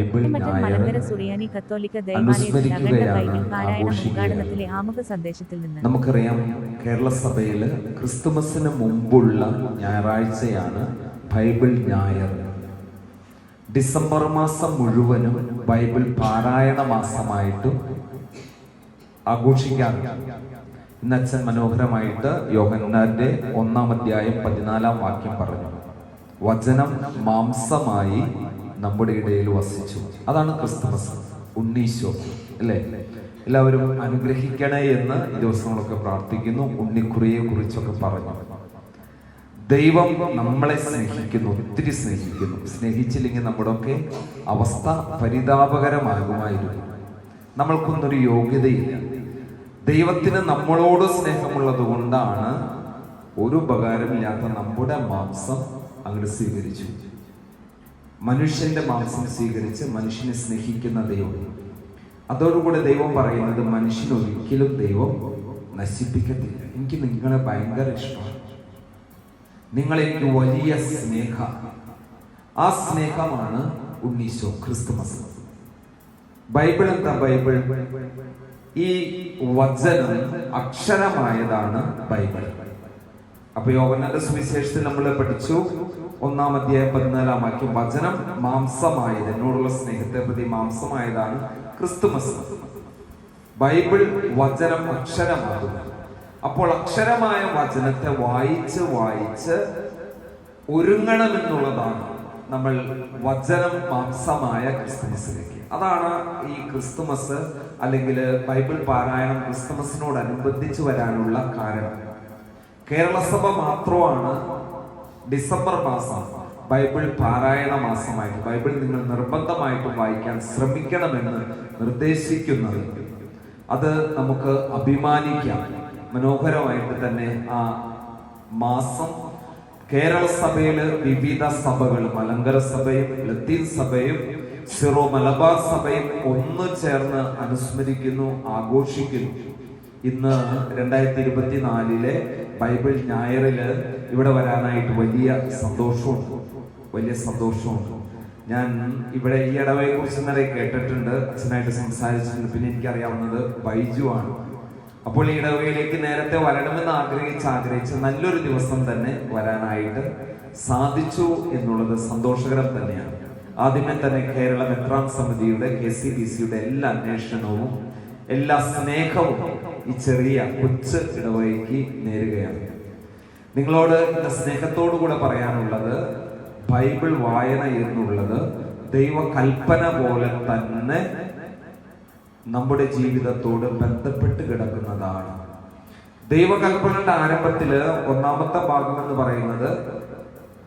Bible Malankara സുറിയാനി കത്തോലിക്ക. ആമുഖ സന്ദേശത്തിൽ നിന്ന്. നമുക്കറിയാം കേരള സഭയിൽ ക്രിസ്തുമസിന് മുമ്പുള്ള ഞായറാഴ്ചയാണ് ബൈബിൾ ഞായർ ഡിസംബർ മാസം മുഴുവനും ബൈബിൾ പാരായണ മാസമായിട്ടും ആഘോഷിക്കാറുണ്ട് ഇന്ന് അച്ഛൻ മനോഹരമായിട്ട് യോഹന്നാന്റെ ഒന്നാം അധ്യായം പതിനാലാം വാക്യം പറഞ്ഞു. വചനം മാംസമായി നമ്മുടെ ഇടയിൽ വസിച്ചു. അതാണ് ക്രിസ്തുമസ്. ഉണ്ണീശോ. അല്ലേ? എല്ലാവരും അനുഗ്രഹിക്കണേ എന്ന് ദിവസങ്ങളൊക്കെ പ്രാർത്ഥിക്കുന്നു. ഉണ്ണിക്കുറിയെ കുറിച്ചൊക്കെ പറഞ്ഞു. ദൈവം നമ്മളെ സ്നേഹിക്കുന്നു ഒത്തിരി സ്നേഹിക്കുന്നു. സ്നേഹിച്ചില്ലെങ്കിൽ നമ്മുടെയൊക്കെ അവസ്ഥ പരിതാപകരമാകുമായിരുന്നു. നമ്മൾക്കൊന്നൊരു യോഗ്യതയില്ല. ദൈവത്തിന് നമ്മളോട് സ്നേഹമുള്ളത് കൊണ്ടാണ് ഒരു ഉപകാരമില്ലാത്ത നമ്മുടെ മാംസം അങ്ങോട്ട് സ്വീകരിച്ചു. മനുഷ്യന്റെ മാംസം സ്വീകരിച്ച് മനുഷ്യനെ സ്നേഹിക്കുന്ന ദൈവം. അതോടുകൂടെ ദൈവം പറയുന്നത് മനുഷ്യൻ ഒരിക്കലും ദൈവം നശിപ്പിക്കത്തില്ല. എനിക്ക് നിങ്ങളെ ഭയങ്കര ഇഷ്ടമാണ്. നിങ്ങളെനിക്ക് വലിയ സ്നേഹ ആ സ്നേഹമാണ് ഉണ്ണീശോ ക്രിസ്തുമസ് ബൈബിൾ എന്താ ബൈബിൾ? ഈ വചനം അക്ഷരമായതാണ് ബൈബിൾ. അപ്പൊ യോവനന്റെ സുവിശേഷത്തിൽ നമ്മൾ പഠിച്ചു. ഒന്നാം അധ്യായം പതിനാലാം വാക്യം വചനം മാംസമായത് എന്നോടുള്ള സ്നേഹത്തെ പ്രതി മാംസമായതാണ് ക്രിസ്തുമസ്. ബൈബിൾ വചനം അക്ഷരമാകുന്നു. അപ്പോൾ അക്ഷരമായ വചനത്തെ വായിച്ച് വായിച്ച് ഒരുങ്ങണമെന്നുള്ളതാണ് നമ്മൾ വചനം മാംസമായ ക്രിസ്തുമസിലേക്ക്. അതാണ് ഈ ക്രിസ്തുമസ് അല്ലെങ്കിൽ ബൈബിൾ പാരായണം ക്രിസ്തുമസിനോടനുബന്ധിച്ച് വരാനുള്ള കാരണം. കേരളസഭ മാത്രമാണ് ഡിസംബർ മാസം ബൈബിൾ പാരായണ മാസമായിട്ട് ബൈബിൾ നിങ്ങൾ നിർബന്ധമായിട്ടും വായിക്കാൻ ശ്രമിക്കണമെന്ന് നിർദ്ദേശിക്കുന്നത്. അത് നമുക്ക് അഭിമാനിക്കാം. മനോഹരമായിട്ട് തന്നെ ആ മാസം കേരള സഭയിൽ വിവിധ സഭകൾ മലങ്കര സഭയും ലത്തീൻ സഭയും സിറോ മലബാർ സഭയും ഒന്ന് ചേർന്ന് അനുസ്മരിക്കുന്നു ആഘോഷിക്കുന്നു. ഇന്ന് രണ്ടായിരത്തി ഇരുപത്തിനാലിലെ ബൈബിൾ ഞായറിൽ ഇവിടെ വരാനായിട്ട് വലിയ സന്തോഷമുണ്ട്. വലിയ സന്തോഷമുണ്ട്. ഞാൻ ഇവിടെ ഈ ഇടവയെ കുറിച്ച് ഇന്നലെ കേട്ടിട്ടുണ്ട്. അച്ഛനായിട്ട് സംസാരിച്ചിട്ടുണ്ട്. പിന്നെ എനിക്കറിയാവുന്നത് ബൈജു ആണ്. അപ്പോൾ ഈ ഇടവയിലേക്ക് നേരത്തെ വരണമെന്ന് ആഗ്രഹിച്ച് ആഗ്രഹിച്ച് നല്ലൊരു ദിവസം തന്നെ വരാനായിട്ട് സാധിച്ചു എന്നുള്ളത് സന്തോഷകരം തന്നെയാണ്. ആദ്യമേ തന്നെ കേരള മെത്രാൻ സമിതിയുടെ കെ സി ബി സിയുടെ എല്ലാ അന്വേഷണവും എല്ലാ സ്നേഹവും ഈ ചെറിയ കൊച്ചു ഇടവഴിക്ക് നേരുകയാണ്. നിങ്ങളോട് ഇന്ന് സ്നേഹത്തോടു കൂടെ പറയാനുള്ളത് ബൈബിൾ വായന എന്നുള്ളത് ദൈവകൽപ്പന പോലെ തന്നെ നമ്മുടെ ജീവിതത്തോട് ബന്ധപ്പെട്ട് കിടക്കുന്നതാണ്. ദൈവകൽപ്പനയുടെ ആരംഭത്തിൽ ഒന്നാമത്തെ ഭാഗം എന്ന് പറയുന്നത്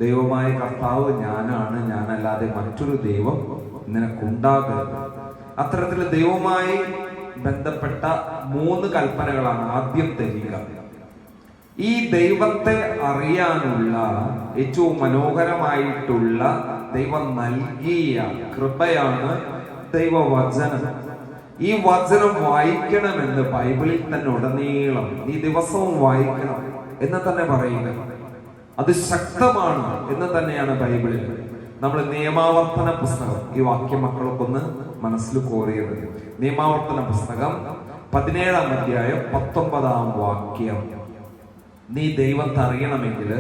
ദൈവമായ കർത്താവ് ഞാനാണ് ഞാനല്ലാതെ മറ്റൊരു ദൈവം നിനക്കുണ്ടാകരുത്. അത്തരത്തിൽ ദൈവവുമായി ബന്ധപ്പെട്ട മൂന്ന് കൽപ്പനകളാണ് ആദ്യം തരിക ഈ ദൈവത്തെ അറിയാനുള്ള ഏറ്റവും മനോഹരമായിട്ടുള്ള ദൈവം നൽകിയ കൃപയാണ് ദൈവവചനം. ഈ വചനം വായിക്കണമെന്ന് ബൈബിളിൽ തന്നെ ഉടനീളം നീ ദിവസവും വായിക്കണം എന്ന് തന്നെ പറയുക അത് ശക്തമാണ് എന്ന് തന്നെയാണ് ബൈബിളിൽ. നമ്മൾ നിയമാവർത്തന പുസ്തകം ഈ വാക്യം മക്കളൊക്കെ ഒന്ന് മനസ്സിൽ കോറിയത് നിയമാവർത്തന പുസ്തകം പതിനേഴാം അധ്യായം പത്തൊമ്പതാം വാക്യം. നീ ദൈവത്തെ അറിയണമെങ്കിൽ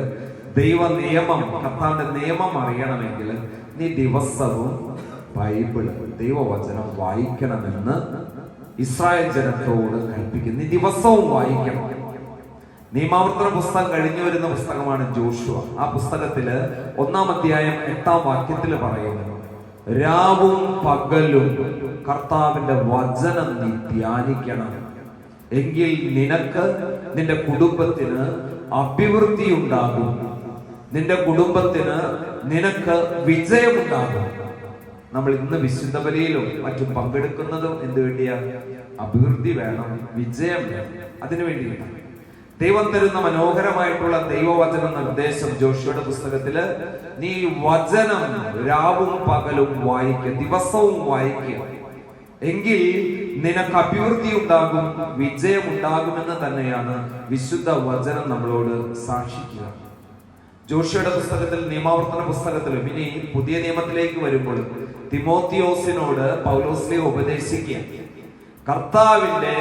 ദൈവ നിയമം കർത്താവിന്റെ നിയമം അറിയണമെങ്കിൽ നീ ദിവസവും ബൈബിൾ ദൈവവചനം വായിക്കണമെന്ന് ഇസ്രായേൽ ജനത്തോട് കൽപ്പിക്കുന്നു. നീ ദിവസവും വായിക്കണം. നിയമാവർത്തന പുസ്തകം കഴിഞ്ഞു വരുന്ന പുസ്തകമാണ് ജോഷുവ. ആ പുസ്തകത്തിൽ ഒന്നാം അധ്യായം എട്ടാം വാക്യത്തിൽ പറയുന്നു രാവും പകലും കർത്താവിന്റെ വചനം നീ ധ്യാനിക്കണം. എങ്കിൽ നിനക്ക് നിന്റെ കുടുംബത്തിന് അഭിവൃദ്ധി ഉണ്ടാകും. നിന്റെ കുടുംബത്തിന് നിനക്ക് വിജയമുണ്ടാകും നമ്മൾ ഇന്ന് വിശുദ്ധ ബലിയിലും മറ്റും പങ്കെടുക്കുന്നതും എന്ത് വേണ്ടിയാ അഭിവൃദ്ധി വേണം വിജയം വേണം. അതിനു വേണ്ടിയിട്ടാണ് ദൈവം തരുന്ന മനോഹരമായിട്ടുള്ള ദൈവവചന നിർദ്ദേശം ജോഷിയുടെ പുസ്തകത്തിൽ നീ വചനം രാവും പകലും വായിക്കുക ദിവസവും വായിക്കുക എങ്കിൽ നിനക്ക് അഭിവൃദ്ധി ഉണ്ടാകും വിജയം ഉണ്ടാകുമെന്ന് തന്നെയാണ് വിശുദ്ധ വചനം നമ്മളോട് സാക്ഷിക്കുക. ജോഷിയുടെ പുസ്തകത്തിൽ നിയമാവർത്തന പുസ്തകത്തിലും ഇനി പുതിയ നിയമത്തിലേക്ക് വരുമ്പോൾ തിമോത്തിയോസിനോട് പൗലോസിനെ ഉപദേശിക്കുക കർത്താവിന്റെ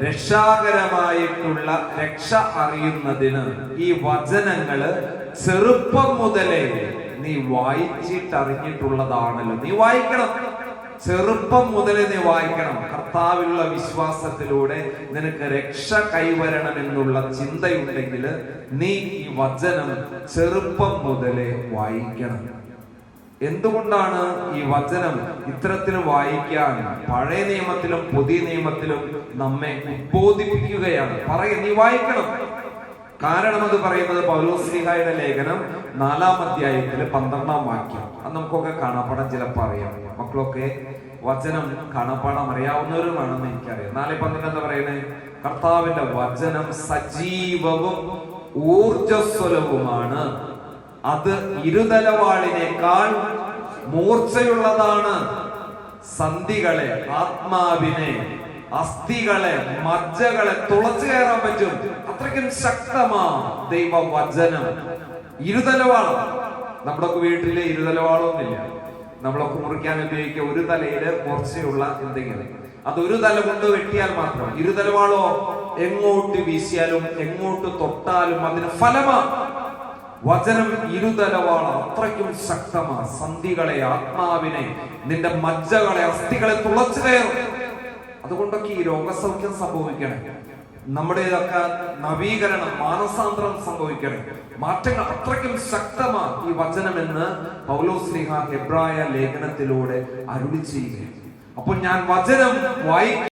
രക്ഷാകരമായിട്ടുള്ള രക്ഷ അറിയുന്നതിന് ഈ വചനങ്ങൾ ചെറുപ്പം മുതലേ നീ വായിച്ചിട്ടറിഞ്ഞിട്ടുള്ളതാണല്ലോ. നീ വായിക്കണം. ചെറുപ്പം മുതലേ നീ വായിക്കണം. കർത്താവിലുള്ള വിശ്വാസത്തിലൂടെ നിനക്ക് രക്ഷ കൈവരണം എന്നുള്ള ചിന്തയുണ്ടെങ്കിൽ നീ ഈ വചനം ചെറുപ്പം മുതലേ വായിക്കണം. എന്തുകൊണ്ടാണ് ഈ വചനം ഇത്തരത്തിൽ വായിക്കാൻ പഴയ നിയമത്തിലും പുതിയ നിയമത്തിലും നമ്മെ ഉദ്ബോധിപ്പിക്കുകയാണ്? പറയ നീ വായിക്കണം. കാരണം അത് പറയുന്നത് പൗലോസ്ലിഹായുടെ ലേഖനം നാലാം അധ്യായത്തിലെ പന്ത്രണ്ടാം വാക്യം. അത് നമുക്കൊക്കെ കാണാപ്പാടം ചിലപ്പോൾ അറിയാം. മക്കളൊക്കെ വചനം കാണാപ്പാടം അറിയാവുന്നവരുമാണെന്ന് എനിക്കറിയാം. നാല് പന്ത്രണ്ട് എന്താ പറയുന്നത്? കർത്താവിന്റെ വചനം സജീവവും ഊർജസ്വലവുമാണ് അത് ഇരുതലവാളിനേക്കാൾ മൂർച്ചയുള്ളതാണ് സന്ധികളെ ആത്മാവിനെ അസ്ഥികളെ മജ്ജകളെ തുളച്ചു കയറാൻ പറ്റും. അത്രയ്ക്കും ശക്തമാ ദൈവവചനം. ഇരുതലവാളം നമ്മുടെയൊക്കെ വീട്ടിൽ ഇരുതലവാളൊന്നുമില്ല. നമ്മളൊക്കെ മുറിക്കാൻ ഉപയോഗിക്കുക ഒരു തലയിൽ മൂർച്ചയുള്ള എന്തെങ്കിലും. അത് ഒരു തല കൊണ്ട് വെട്ടിയാൽ മാത്രം. ഇരുതലവാളോ എങ്ങോട്ട് വീശിയാലും എങ്ങോട്ട് തൊട്ടാലും അതിന് ഫലമാ വചനം ഇരുതലവാണ്. അത്രയ്ക്കും ശക്തമാ. സന്ധികളെ ആത്മാവിനെ നിന്റെ മജ്ജകളെ അസ്ഥികളെ തുളച്ചു കയറും. അതുകൊണ്ടൊക്കെ ഈ രോഗസൗഖ്യം സംഭവിക്കണം. നമ്മുടെ ഇതൊക്കെ നവീകരണം മാനസാന്തരം സംഭവിക്കണം. മാറ്റങ്ങൾ അത്രയ്ക്കും ശക്തമാ ഈ വചനമെന്ന് പൗലോസ്ലിഹ എബ്രായ ലേഖനത്തിലൂടെ അരുളി ചെയ്യുകയാണ്. അപ്പോൾ ഞാൻ വചനം വായിക്കും.